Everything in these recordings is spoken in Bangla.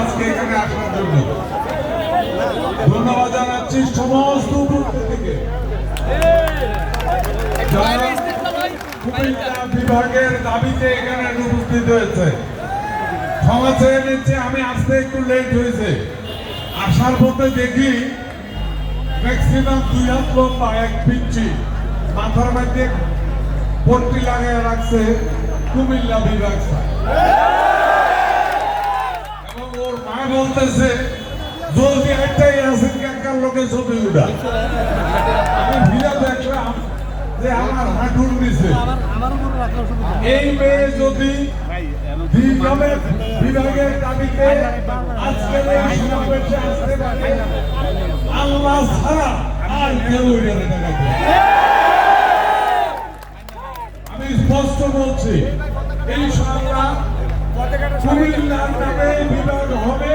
আজকে এখানে আসার ধন্যবাদ জানাচ্ছি সমস্ত উপস্থিতিকে বিভাগের দাবিতে এখানে উপস্থিত হয়েছে, ক্ষমা চেয়ে নিচ্ছে, আমি আসতে একটু লেট হয়েছে। আসার পথে দেখি ম্যাক্সিমাম দুই হাত লম্বা, এক পিচ্ছি মাথার মধ্যে পট্টি লাগিয়ে রাখছে কুমিল্লা বিভাগ স্যার। ওর বলতেছে, জলদি একটাই আসেন কাকার লোকে ছবি উঠা? আমি ভিড়া দেখলাম যে আমার হাঁটুর নিচে। এই মেয়ে যদি এই আমি স্পষ্ট বলছি, ইনশাআল্লাহ কুমিল্লার নামে বিভাগ হবে।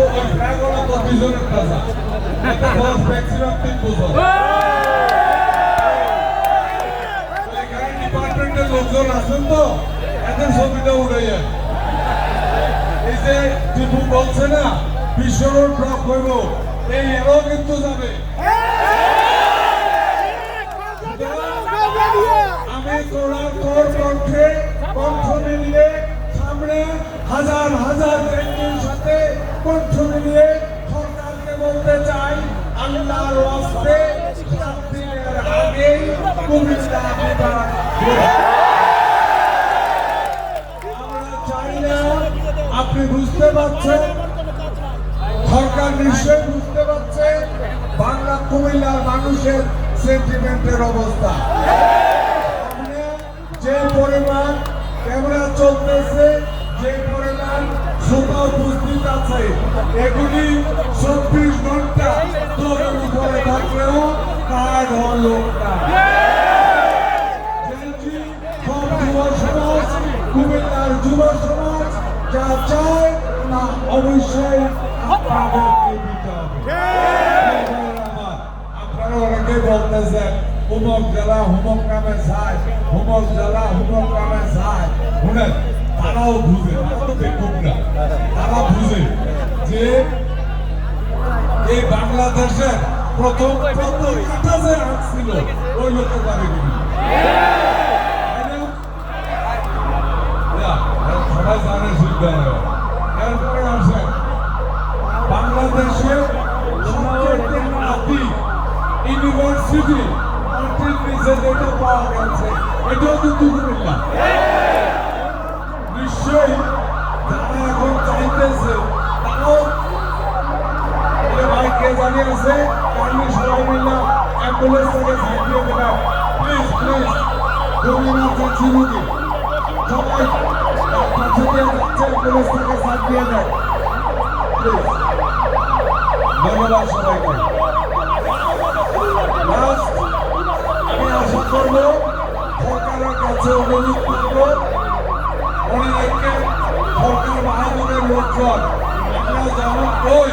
ভাই তো ওই ফ্ল্যাগওয়ালা তো দুজনের কাছে এটা বস ম্যাক্সিমাম তিন বছর ডিপার্টমেন্টের লোকজন আছেন তো এদের ছবিটা উড়ে যায় এই যে টিপু বলছে না বিশ্ব ব্লক হইব এই এরও কিন্তু যাবে আমি তোরার তোর কণ্ঠে কণ্ঠ মিলিয়ে সামনে হাজার হাজার কণ্ঠ মিলিয়ে সরকারকে বলতে চাই, আল্লাহর ওয়াস্তে সাত দিনের আগেই কুমিল্লা আপনি বুঝতে পারছেন? সরকার নিশ্চয়ই বুঝতে পারছে, বাংলা কুমিল্লার মানুষের সেন্টিমেন্টের অবস্থা। যে পরিমাণ ক্যামেরা চলতেছে, যে পরিমাণ শ্রোতা উপস্থিত আছে। এগুলি চব্বিশ ঘণ্টা তোদের উপরে থাকলেও কার লোক না। কুমিল্লার যুব সমাজ, যা চায় তা অবশ্যই আপনাদেরকে দিতে হবে। আপনারা অনেকে বলতেছেন তারাও বুঝে তারা তো বেকুব না তারা বুঝে যে এই বাংলাদেশের প্রথম আসছিল ওই বাড়ি সবাই জানে সিদ্ধান্ত এরপরে কে আছে কারণ সবাই মিলে অ্যাম্বুলেন্স থেকে সাইড দেবেন প্লিজ প্লিজ রবীন্দ্র যাচ্ছি রুগী সবাই পাশে দিয়ে যাচ্ছে অ্যাম্বুলেন্স থেকে সাইড দিয়ে দেয়। প্লিজ ধন্যবাদ সবাইকে। Last, আমি আশা করব সরকারের কাছে অনুরোধ করব অনেকে সরকার বাহাদুরের লোকজন আমরা যেমন ওই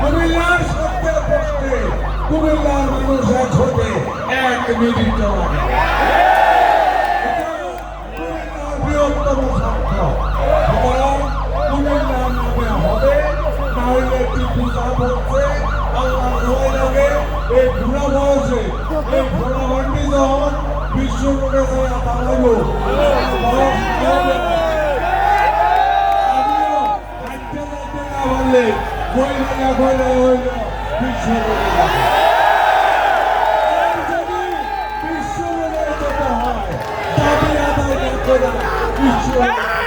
কুমিল্লার সত্যের প্রশ্নে কুমিল্লার মানুষ এক হতে এক কুমিল্লার বৃহত্তম স্বার্থ সুতরাং কুমিল্লার নামে হবে নাহলে টিপু যা বলছে আল্লাহ লাগে এই বুড়া বয়সে এই ঘোড়া ভান্ডি যখন কৃষকের কাছে দাঁড়াইব বললে কই না কই না হইল কৃষকের কাছে Israel.